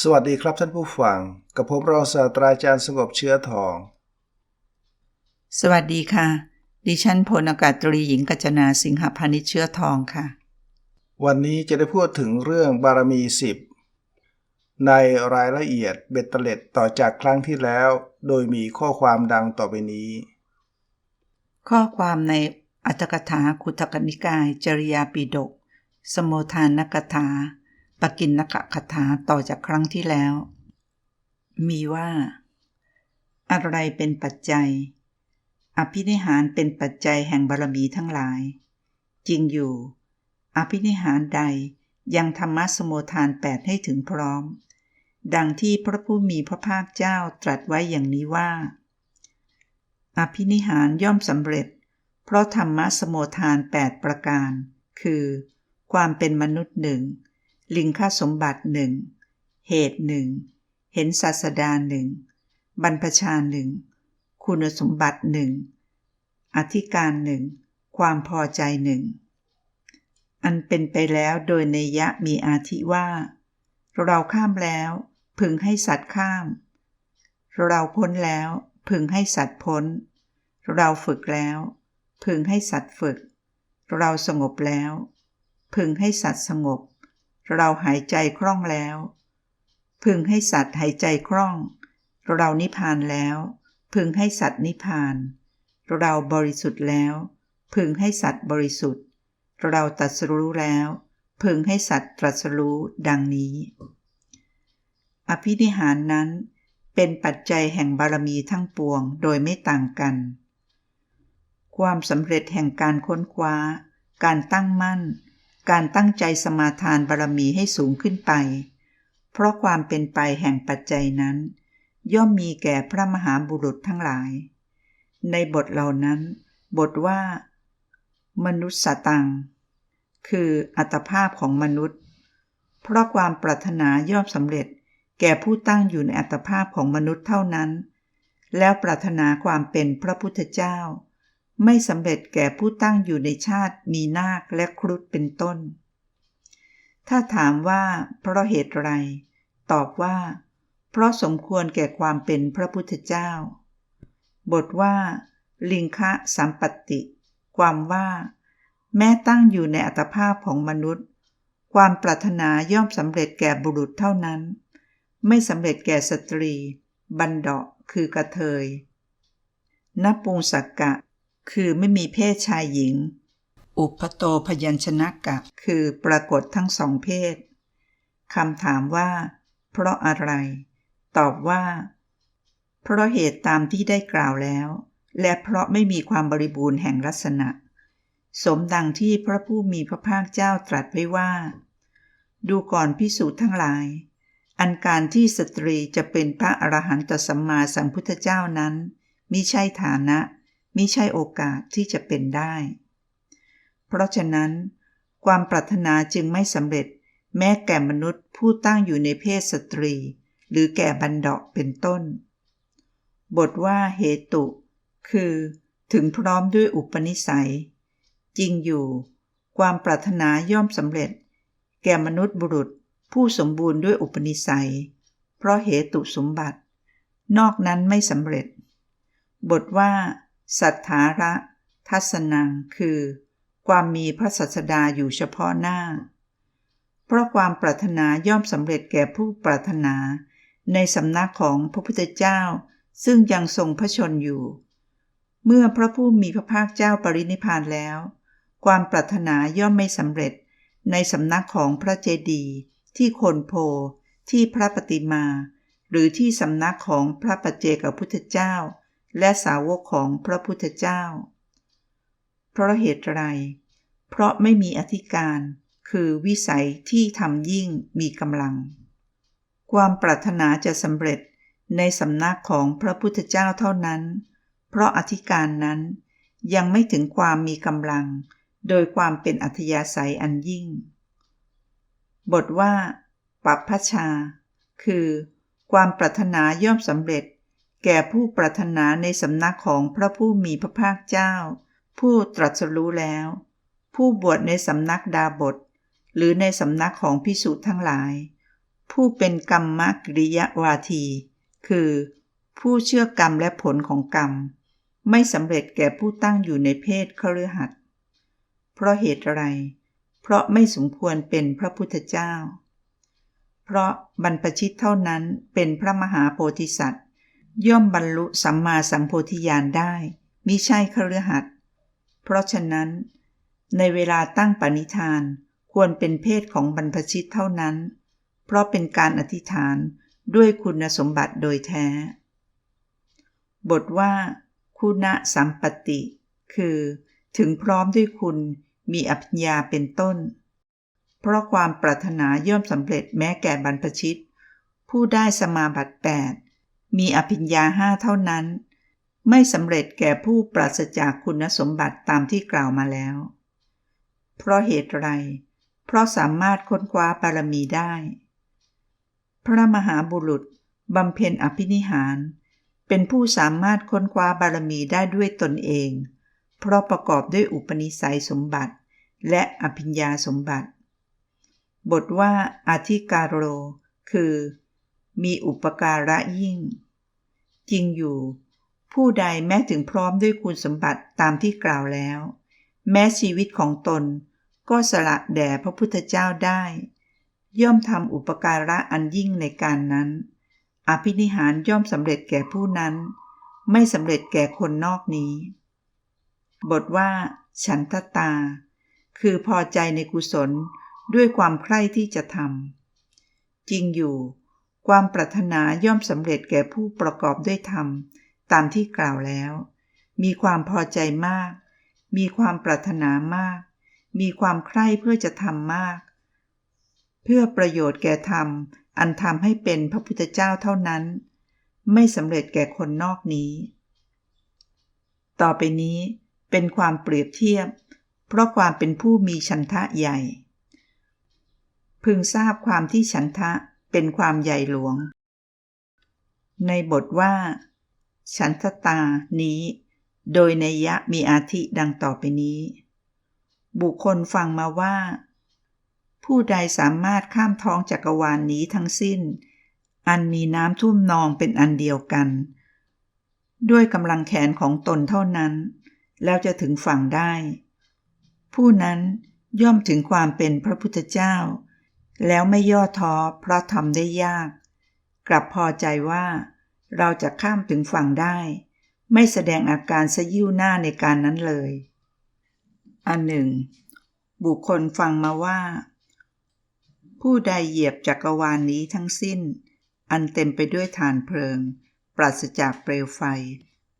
สวัสดีครับท่านผู้ฟัง กับผมรองศาสตราจารย์สงบเชื้อทอง สวัสดีค่ะ ดิฉันพลอากาศตรีหญิงกัญจนาสิงหพานิชเชื้อทองค่ะ วันนี้จะได้พูดถึงเรื่องบารมีสิบในรายละเอียดเบ็ดเตล็ดต่อจากครั้งที่แล้ว โดยมีข้อความดังต่อไปนี้ ข้อความในอัตถกถาคุตกนิกายจริยาปิฎกสมโมทานนกถา ปกินนกะคาถาต่อจากครั้งที่แล้ว มีว่า อะไรเป็นปัจจัย อภินิหารเป็นปัจจัยแห่งบารมีทั้งหลาย จริงอยู่ อภินิหารใดยังธรรมะสมโมทานแปดให้ถึงพร้อม ดังที่พระผู้มีพระภาคเจ้าตรัสไว้อย่างนี้ว่า อภินิหารย่อมสำเร็จ เพราะธรรมะสมโมทาน8ประการ คือ ความเป็นมนุษย์หนึ่ง ลิงค่าสมบัติหนึ่งเหตุหนึ่งเห็นศาสดาหนึ่งบรรพชาหนึ่งคุณสมบัติหนึ่งอธิการหนึ่งความพอใจหนึ่งอันเป็นไปแล้วโดยในยะมีอาทิว่า เราข้ามแล้ว พึงให้สัตว์ข้าม เราพ้นแล้ว พึงให้สัตว์พ้น เราฝึกแล้ว พึงให้สัตว์ฝึก เราสงบแล้ว พึงให้สัตว์สงบ เราหายใจคล่องแล้ว พึงให้สัตว์หายใจคล่อง เรานิพพานแล้ว พึงให้สัตว์นิพพาน เราบริสุทธิ์แล้ว พึงให้สัตว์บริสุทธิ์ เราตรัสรู้แล้ว พึงให้สัตว์ตรัสรู้ดังนี้ อภินิหารนั้นเป็นปัจจัยแห่งบารมีทั้งปวงโดยไม่ต่างกัน ความสำเร็จแห่งการค้นคว้า การตั้งมั่น การตั้งใจสมาทานบารมีให้สูงขึ้นไป เพราะความเป็นไปแห่งปัจจัยนั้น ย่อมมีแก่พระมหาบุรุษทั้งหลาย ในบทเหล่านั้น บทว่า มนุษย์สตัง คืออัตภาพของมนุษย์ เพราะความปรารถนาย่อมสำเร็จแก่ผู้ตั้งอยู่ในอัตภาพของมนุษย์เท่านั้น แล้วปรารถนาความเป็นพระพุทธเจ้า ไม่สำเร็จแก่ผู้ตั้งอยู่ในชาติมีนาคและครุฑเป็นต้น ถ้าถามว่าเพราะเหตุไร ตอบว่า เพราะสมควรแก่ความเป็นพระพุทธเจ้า บทว่า ลิงคะสัมปติ ความว่า แม้ตั้งอยู่ในอัตภาพของมนุษย์ ความปรารถนาย่อมสำเร็จแก่บุรุษเท่านั้น ไม่สำเร็จแก่สตรี บันดาคือกระเทยนปุงสักกะ คือไม่มีเพศชายหญิง อุปโตพยัญชนะกะ คือปรากฏทั้งสองเพศคำถามว่า เพราะอะไร ตอบว่า เพราะเหตุตามที่ได้กล่าวแล้ว และเพราะไม่มีความบริบูรณ์แห่งลักษณะ สมดังที่พระผู้มีพระภาคเจ้าตรัสไว้ว่า ดูก่อนพิสูจน์ทั้งหลาย อันการที่สตรีจะเป็นพระอรหันตสัมมาสัมพุทธเจ้านั้นมิใช่ฐานะ มิใช่โอกาสที่จะเป็นได้ เพราะฉะนั้น ความปรารถนาจึงไม่สำเร็จ แม้แก่มนุษย์ผู้ตั้งอยู่ในเพศสตรี หรือแก่บันดาเป็นต้น บทว่าเหตุ คือถึงพร้อมด้วยอุปนิสัย จริงอยู่ ความปรารถนาย่อมสำเร็จ แก่มนุษย์บุรุษผู้สมบูรณ์ด้วยอุปนิสัย เพราะเหตุสมบัติ นอกนั้นไม่สำเร็จ บทว่า สัทธาระ ทัศนัง คือ ความมีพระสัสดาอยู่เฉพาะหน้า เพราะความปรารถนาย่อมสำเร็จแก่ผู้ปรารถนา ในสำนักของพระพุทธเจ้า ซึ่งยังทรงพระชนอยู่ เมื่อพระผู้มีพระภาคเจ้าปรินิพานแล้ว ความปรารถนาย่อมไม่สำเร็จ ในสำนักของพระเจดีย์ที่โคนโพที่พระปฏิมา หรือที่สำนักของพระปัจเจกพุทธเจ้า และสาวกของพระพุทธเจ้า เพราะเหตุไร เพราะไม่มีอธิการ คือวิสัยที่ทำยิ่งมีกำลัง ความปรารถนาจะสำเร็จในสำนักของพระพุทธเจ้าเท่านั้น เพราะอธิการนั้นยังไม่ถึงความมีกำลัง โดยความเป็นอัธยาศัยอันยิ่ง บทว่า ปัปพชา คือ ความปรารถนาย่อมสำเร็จ แก่ผู้ปรารถนาในสำนักของพระผู้มีพระภาคเจ้า ผู้ตรัสรู้แล้ว ผู้บวชในสำนักดาบท หรือในสำนักของพิสุทั้งหลาย ผู้เป็นกรรมกริยวาที คือ ผู้เชื่อกรรมและผลของกรรม ไม่สำเร็จแก่ผู้ตั้งอยู่ในเพศคฤหัสเพราะเหตุอะไร เพราะไม่สมควรเป็นพระพุทธเจ้า เพราะบรรพชิตเท่านั้นเป็นพระมหาโพธิสัตว์ ย่อมบรรลุสัมมาสัมโพธิญาณได้มิใช่คฤหัสเพราะฉะนั้น ในเวลาตั้งปณิธานควรเป็นเพศของบรรพชิตเท่านั้น เพราะเป็นการอธิษฐานด้วยคุณสมบัติโดยแท้ บทว่า คุณะสัมปติ คือ ถึงพร้อมด้วยคุณมีอภิญญาเป็นต้น เพราะความปรารถนาย่อมสำเร็จแม้แก่บรรพชิต ผู้ได้สมาบัติแปด มีอภิญญาห้าเท่านั้น ไม่สำเร็จแก่ผู้ปราศจากคุณสมบัติตามที่กล่าวมาแล้ว เพราะเหตุไร เพราะสามารถค้นคว้าบารมีได้ พระมหาบุรุษบำเพ็ญอภินิหาร เป็นผู้สามารถค้นคว้าบารมีได้ด้วยตนเอง เพราะประกอบด้วยอุปนิสัยสมบัติ และอภิญญาสมบัติ บทว่าอาธิการโร คือ มีอุปการะยิ่ง จริงอยู่ ผู้ใดแม้ถึงพร้อมด้วยคุณสมบัติตามที่กล่าวแล้ว แม้ชีวิตของตนก็สละแด่พระพุทธเจ้าได้ ย่อมทำอุปการะอันยิ่งในการนั้น อภินิหารย่อมสำเร็จแก่ผู้นั้น ไม่สำเร็จแก่คนนอกนี้ บทว่า ฉันทตา คือพอใจในกุศลด้วยความใคร่ที่จะทำจริงอยู่ ความปรารถนาย่อมสำเร็จแก่ผู้ประกอบด้วยธรรม ตามที่กล่าวแล้ว มีความพอใจมาก มีความปรารถนามาก มีความใคร่เพื่อจะทำมาก เพื่อประโยชน์แก่ธรรม อันทำให้เป็นพระพุทธเจ้าเท่านั้น ไม่สำเร็จแก่คนนอกนี้ ต่อไปนี้เป็นความเปรียบเทียบ เพราะความเป็นผู้มีฉันทะใหญ่ พึงทราบความที่ฉันทะ เป็นความใหญ่หลวง ในบทว่า ฉันทตานี้ โดยในยะมีอาทิดังต่อไปนี้ บุคคลฟังมาว่า ผู้ใดสามารถข้ามท้องจักรวาลนนี้ทั้งสิ้น อันมีน้ำท่วมนองเป็นอันเดียวกัน ด้วยกำลังแขนของตนเท่านั้น แล้วจะถึงฝั่งได้ ผู้นั้นย่อมถึงความเป็นพระพุทธเจ้า แล้วไม่ย่อท้อเพราะทำได้ยาก กลับพอใจว่า เราจะข้ามถึงฝั่งได้ ไม่แสดงอาการสยิ้วหน้าในการนั้นเลย อันหนึ่ง บุคคลฟังมาว่า ผู้ใดเหยียบจักรวาลนนี้ทั้งสิ้น อันเต็มไปด้วยฐานเพลิง ปราศจากเปลวไฟ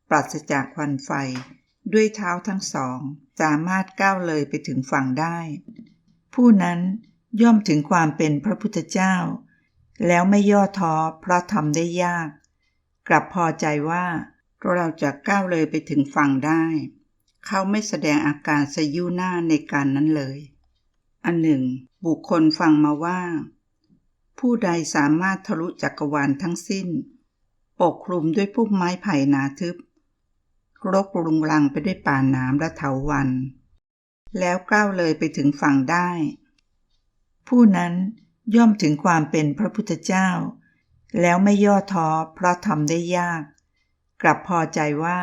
ปราศจากควันไฟ ด้วยเท้าทั้งสอง สามารถก้าวเลยไปถึงฝั่งได้ ผู้นั้น ย่อมถึงความเป็นพระพุทธเจ้า แล้วไม่ย่อท้อเพราะทำได้ยาก กลับพอใจว่าเราจะก้าวเลยไปถึงฝั่งได้ เขาไม่แสดงอาการสยิ้วหน้าในการนั้นเลย อันหนึ่ง บุคคลฟังมาว่า ผู้ใดสามารถทะลุจักรวาลทั้งสิ้น ปกคลุมด้วยพุ่มไม้ไผ่หนาทึบรกรุงรังไปด้วยป่าน้ำและเถาวัน แล้วก้าวเลยไปถึงฝั่งได้ ผู้นั้นย่อมถึงความเป็นพระพุทธเจ้า แล้วไม่ย่อท้อเพราะทำได้ยาก กลับพอใจว่า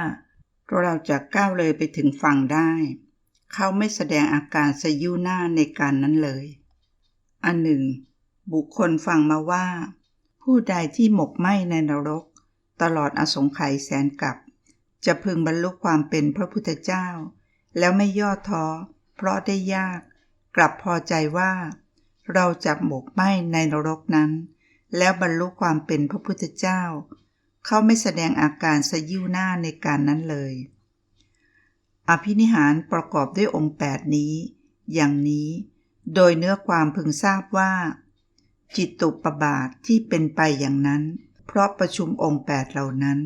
เราจะก้าวเลยไปถึงฝั่งได้ เขาไม่แสดงอาการสยิ้วหน้าในการนั้นเลย อันหนึ่ง บุคคลฟังมาว่า ผู้ใดที่หมกไหมในนรก ตลอดอสงไขยแสนกับ จะพึงบรรลุความเป็นพระพุทธเจ้า แล้วไม่ย่อท้อเพราะได้ยาก กลับพอใจว่า เราจะหมกไหมในนรกนั้น แล้วบรรลุความเป็นพระพุทธเจ้า เขาไม่แสดงอาการสยิ้วหน้าในการนั้นเลย อภินิหารประกอบด้วยองค์แปดนี้ อย่างนี้ โดยเนื้อความพึงทราบว่า จิตตุปบาทที่เป็นไปอย่างนั้น เพราะประชุมองค์แปดเหล่านั้น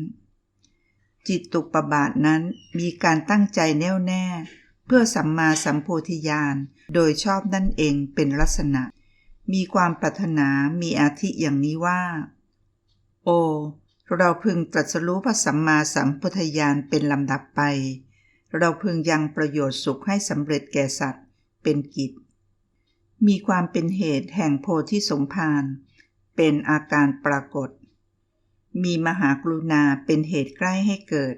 จิตตุปบาทนั้นมีการตั้งใจแน่วแน่ พื่อสัมมาสัมโพธิญาณโดยชอบนั่นเองเป็นลักษณะ มีความปรารถนามีอาทิอย่างนี้ว่า โอ เราพึงตรัสรู้พระสัมมาสัมพุทธญาณเป็นลำดับไป เราพึงยังประโยชน์สุขให้สำเร็จแก่สัตว์ เป็นกิจ มีความเป็นเหตุแห่งโพธิสมภารเป็นอาการปรากฏ มีมหากรุณาเป็นเหตุใกล้ให้เกิด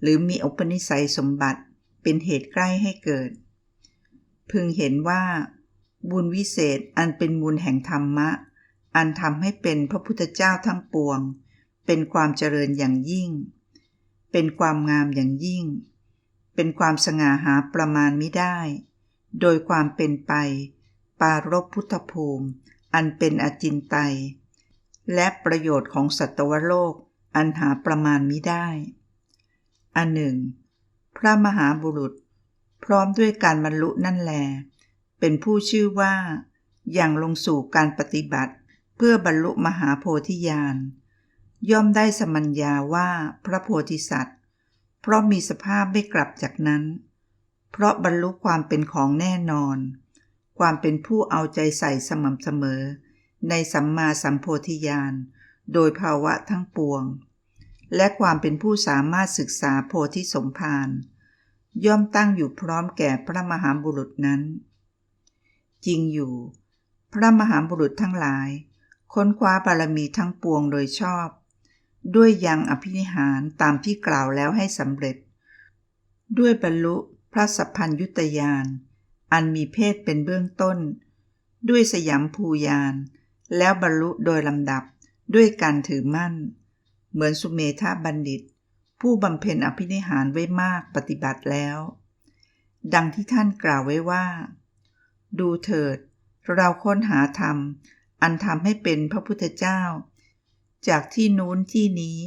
หรือมีอุปนิสัยสมบัติ เป็นเหตุใกล้ให้เกิด พึงเห็นว่า บุญวิเศษอันเป็นมูลแห่งธรรมะ อันทำให้เป็นพระพุทธเจ้าทั้งปวง เป็นความเจริญอย่างยิ่ง เป็นความงามอย่างยิ่ง เป็นความสง่าหาประมาณไม่ได้ โดยความเป็นไป ปารบพุทธภูมิ อันเป็นอจินไตยและประโยชน์ของสัตวโลกอันหาประมาณมิได้ อันหนึ่ง พระมหาบุรุษ พร้อมด้วยการบรรลุนั่นแล เป็นผู้ชื่อว่า อย่างลงสู่การปฏิบัติ เพื่อบรรลุมหาโพธิญาณย่อมได้สมัญญาว่าพระโพธิสัตว์ เพราะมีสภาพไม่กลับจากนั้น เพราะบรรลุความเป็นของแน่นอน ความเป็นผู้เอาใจใส่สม่ำเสมอ ในสัมมาสัมโพธิญาณโดยภาวะทั้งปวง และความเป็นผู้สามารถศึกษาโพธิสมภารย่อมตั้งอยู่พร้อมแก่พระมหาบุรุษนั้น จริงอยู่ พระมหาบุรุษทั้งหลาย ค้นคว้าบารมีทั้งปวงโดยชอบ ด้วยยังอภินิหารตามที่กล่าวแล้วให้สำเร็จ ด้วยบรรลุพระสัพพัญยุตยาน อันมีเพศเป็นเบื้องต้น ด้วยสยามภูยาน แล้วบรรลุโดยลำดับด้วยการถือมั่น เหมือนสุเมธาบัณฑิต ผู้บำเพ็ญอภินิหารไว้มากปฏิบัติแล้ว ดังที่ท่านกล่าวไว้ว่า ดูเถิด เราค้นหาธรรม อันทำให้เป็นพระพุทธเจ้า จากที่นู้นที่นี้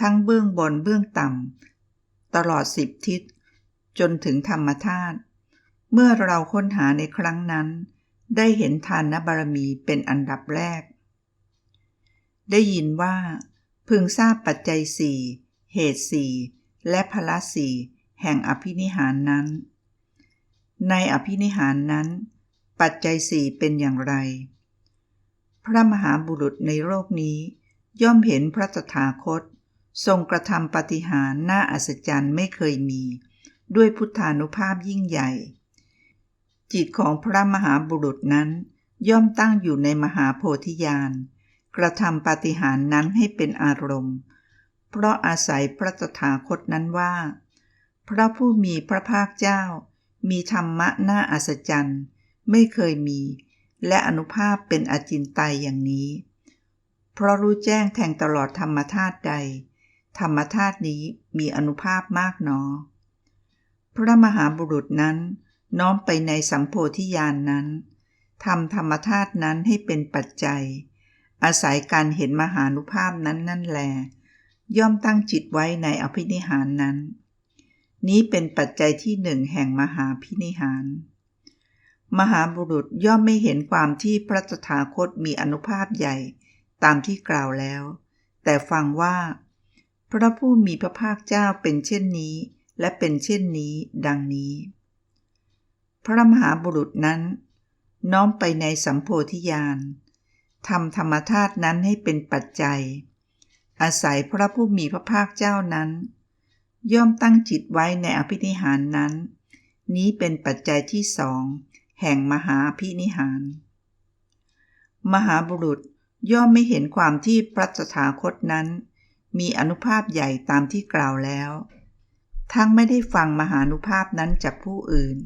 ทั้งเบื้องบนเบื้องต่ำตลอดสิบทิศ จนถึงธรรมธาตุเมื่อเราค้นหาในครั้งนั้น ได้เห็นทานบารมีเป็นอันดับแรก ได้ยินว่า พึงทราบปัจจัยสี่เหตุสี่และพละสี่แห่งอภินิหารนั้น ในอภินิหารนั้น ปัจจัยสี่เป็นอย่างไร พระมหาบุรุษในโลกนี้ ย่อมเห็นพระตถาคต ทรงกระทำปฏิหารน่าอัศจรรย์ไม่เคยมี ด้วยพุทธานุภาพยิ่งใหญ่ จิตของพระมหาบุรุษนั้นย่อมตั้งอยู่ในมหาโพธิญาณ กระทำปาฏิหาริย์นั้นให้เป็นอารมณ์ เพราะอาศัยพระตถาคตนั้นว่า พระผู้มีพระภาคเจ้า มีธรรมะน่าอัศจรรย์ ไม่เคยมี และอนุภาพเป็นอจินไตยอย่างนี้ เพราะรู้แจ้งแทงตลอดธรรมธาตุใด ธรรมธาตุนี้มีอนุภาพมากหนอ พระมหาบุรุษนั้นน้อมไปในสัมโพธิญาณนนั้นทำธรรมธาตุนั้นให้เป็นปัจจัย อาศัยการเห็นมหานุภาพนั้นนั่นแล ย่อมตั้งจิตไว้ในอภินิหารนั้น นี้เป็นปัจจัยที่หนึ่งแห่งมหาพินิหาร มหาบุรุษย่อมไม่เห็นความที่พระตถาคตมีอนุภาพใหญ่ตามที่กล่าวแล้ว แต่ฟังว่า พระผู้มีพระภาคเจ้าเป็นเช่นนี้ และเป็นเช่นนี้ ดังนี้ พระมหาบุรุษนั้น น้อมไปในสัมโพธิญาณ ทำธรรมธาตุนั้นให้เป็นปัจจัย อาศัยพระผู้มีพระภาคเจ้านั้น ย่อมตั้งจิตไว้ในอภินิหารนั้น นี้เป็นปัจจัยที่สองแห่งมหาพินิหาร มหาบุรุษย่อมไม่เห็นความที่พระตถาคตนั้น มีอนุภาพใหญ่ตามที่กล่าวแล้ว ทั้งไม่ได้ฟังมหานุภาพนั้นจากผู้อื่น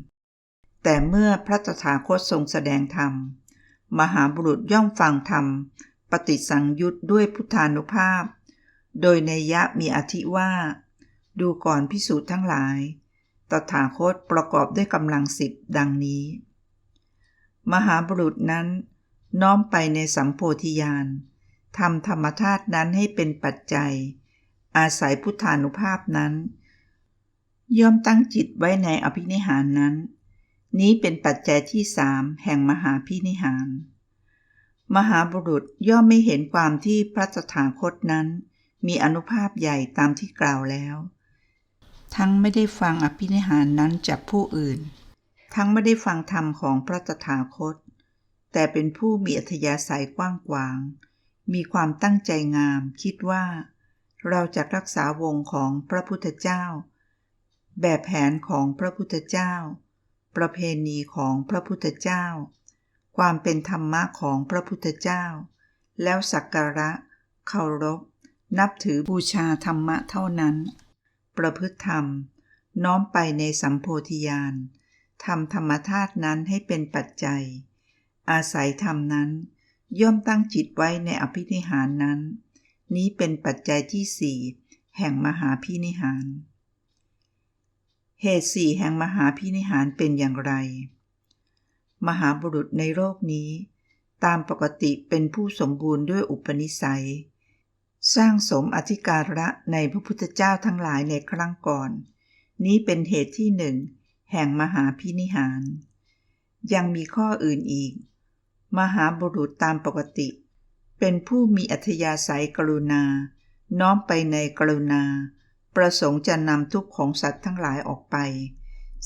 แต่เมื่อพระตถาคตทรงแสดงธรรม มหาบุรุษย่อมฟังธรรม ปฏิสังยุตด้วยพุทธานุภาพ โดยในยะมีอธิว่า ดูก่อนพิสูจน์ทั้งหลาย ตถาคตประกอบด้วยกำลังสิบดังนี้ มหาบุรุษนั้น น้อมไปในสัมโพธิญาณทำธรรมธาตุนั้นให้เป็นปัจจัย อาศัยพุทธานุภาพนั้น ย่อมตั้งจิตไว้ในอภินิหารนั้น นี้เป็นปัจจัยที่สามแห่งมหาพินิหาร มหาบุรุษย่อมไม่เห็นความที่พระสถาคตนั้น มีอนุภาพใหญ่ตามที่กล่าวแล้ว ทั้งไม่ได้ฟังอภินิหารนั้นจากผู้อื่น ทั้งไม่ได้ฟังธรรมของพระตถาคต แต่เป็นผู้มีอัธยาศัยกว้างขวาง มีความตั้งใจงามคิดว่า เราจะรักษาวงของพระพุทธเจ้า แบบแผนของพระพุทธเจ้า ประเพณีของพระพุทธเจ้า ความเป็นธรรมะของพระพุทธเจ้า แล้วสักการะ เคารพ นับถือบูชาธรรมะเท่านั้น ประพฤติธรรม น้อมไปในสัมโพธิญาณทำธรรมธาตุนั้นให้เป็นปัจจัย อาศัยธรรมนั้น ย่อมตั้งจิตไว้ในอภินิหารนั้น นี้เป็นปัจจัยที่สี่แห่งมหาพินิหาร เหตุสี่แห่งมหาพินิหารเป็นอย่างไร มหาบุรุษในโลกนี้ ตามปกติเป็นผู้สมบูรณ์ด้วยอุปนิสัย สร้างสมอธิการะในพระพุทธเจ้าทั้งหลายในครั้งก่อน นี้เป็นเหตุที่หนึ่งแห่งมหาพินิหาร ยังมีข้ออื่นอีก มหาบุรุษตามปกติ เป็นผู้มีอัธยาศัยกรุณา น้อมไปในกรุณา ประสงค์จะนำทุกข์ของสัตว์ทั้งหลายออกไป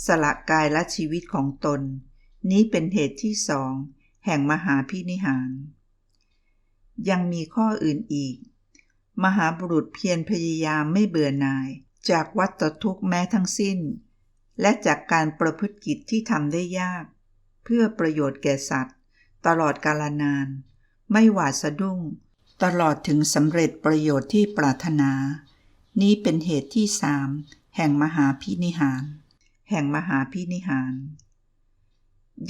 สละกายและชีวิตของตน นี้เป็นเหตุที่สองแห่งมหาพินิหาร ยังมีข้ออื่นอีก มหาบุรุษเพียรพยายามไม่เบื่อหน่าย จากวัฏทุกข์แม้ทั้งสิ้น และจากการประพฤติกิจที่ทำได้ยาก เพื่อประโยชน์แก่สัตว์ ตลอดกาลนาน ไม่หวาดสะดุ้ง ตลอดถึงสำเร็จประโยชน์ที่ปรารถนา นี้เป็นเหตุที่สามแห่งมหาพินิหาร แห่งมหาพินิหาร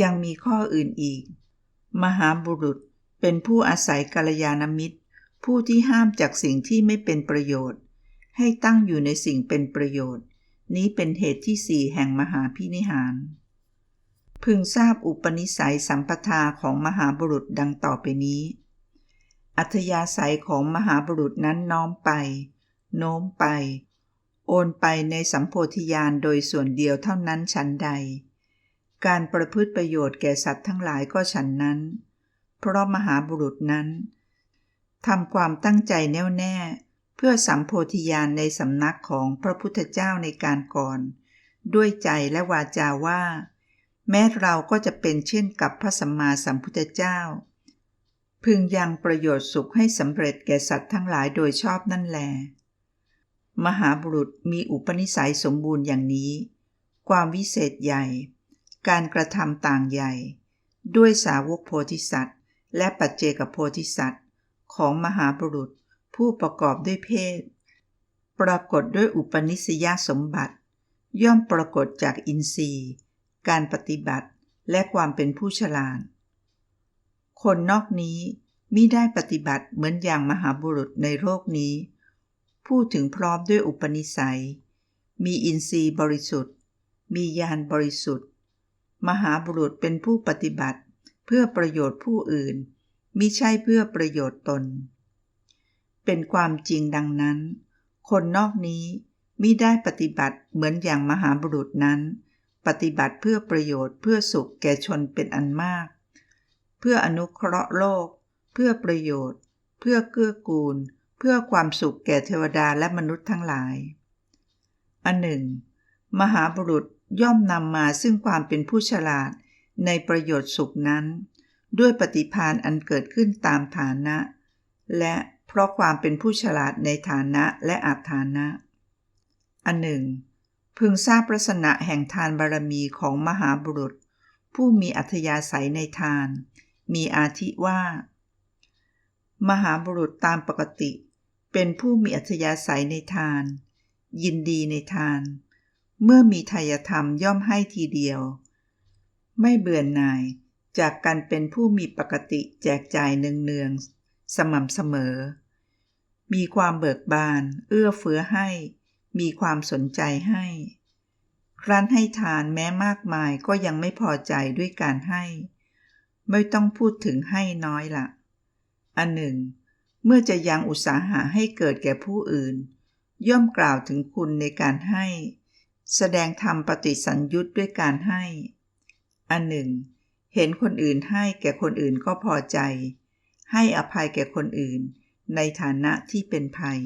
ยังมีข้ออื่นอีก มหาบุรุษเป็นผู้อาศัยกัลยาณมิตร ผู้ที่ห้ามจากสิ่งที่ไม่เป็นประโยชน์ ให้ตั้งอยู่ในสิ่งเป็นประโยชน์ นี้เป็นเหตุที่สี่แห่งมหาพินิหาร พึงทราบอุปนิสัยสัมปทาของมหาบุรุษดังต่อไปนี้ อัธยาศัยของมหาบุรุษนั้นน้อมไป โน้มไป โอนไปในสัมโพธิญาณโดยส่วนเดียวเท่านั้นฉันใด การประพฤติประโยชน์แก่สัตว์ทั้งหลายก็ฉันนั้น เพราะมหาบุรุษนั้นทำความตั้งใจแน่วแน่ เพื่อสัมโพธิญาณในสำนักของพระพุทธเจ้าในการก่อน ด้วยใจและวาจาว่า แม้เราก็จะเป็นเช่นกับพระสัมมาสัมพุทธเจ้า พึงยังประโยชน์สุขให้สำเร็จแก่สัตว์ทั้งหลายโดยชอบนั่นแหละ มหาบุรุษมีอุปนิสัยสมบูรณ์อย่างนี้ ความวิเศษใหญ่ การกระทำต่างใหญ่ ด้วยสาวกโพธิสัตว์ และปัจเจกโพธิสัตว์ ของมหาบุรุษผู้ประกอบด้วยเพศ ปรากฏด้วยอุปนิสยสมบัติ ย่อมปรากฏจากอินทรีย์ การปฏิบัติและความเป็นผู้ฉลาดคนนอกนี้มิได้ปฏิบัติเหมือนอย่างมหาบุรุษในโลกนี้ พูดถึงพร้อมด้วยอุปนิสัย มีอินทรีย์บริสุทธิ์ มีญาณบริสุทธิ์ มหาบุรุษเป็นผู้ปฏิบัติ เพื่อประโยชน์ผู้อื่นมิใช่เพื่อประโยชน์ตน เป็นความจริงดังนั้น คนนอกนี้มิได้ปฏิบัติเหมือนอย่างมหาบุรุษนั้น ปฏิบัติเพื่อประโยชน์เพื่อสุขแก่ชนเป็นอันมาก เพื่ออนุเคราะห์โลก เพื่อประโยชน์ เพื่อเกื้อกูล เพื่อความสุขแก่เทวดาและมนุษย์ทั้งหลาย อันหนึ่ง มหาบุรุษย่อมนำมาซึ่งความเป็นผู้ฉลาดในประโยชน์สุขนั้น ด้วยปฏิพานอันเกิดขึ้นตามฐานะ และเพราะความเป็นผู้ฉลาดในฐานะและอาฐานะ อันหนึ่ง พึงทราบลักษณะแห่งทานบารมีของมหาบุรุษ ผู้มีอัธยาศัยในทาน มีอาทิว่า มหาบุรุษตามปกติ เป็นผู้มีอัธยาศัยในทาน ยินดีในทาน เมื่อมีทายธรรมย่อมให้ทีเดียว ไม่เบื่อหน่ายจากการเป็นผู้มีปกติแจกจ่ายเนืองๆสม่ำเสมอ มีความเบิกบาน เอื้อเฟื้อให้ มีความสนใจให้ ครั้นให้ทานแม้มากมายก็ยังไม่พอใจด้วยการให้ ไม่ต้องพูดถึงให้น้อยละ อันหนึ่ง เมื่อจะยังอุตสาหะให้เกิดแก่ผู้อื่น ย่อมกล่าวถึงคุณในการให้ แสดงธรรมปฏิสัญยุตด้วยการให้ อันหนึ่ง เห็นคนอื่นให้แก่คนอื่นก็พอใจ ให้อภัยแก่คนอื่น ในฐานะที่เป็นภัย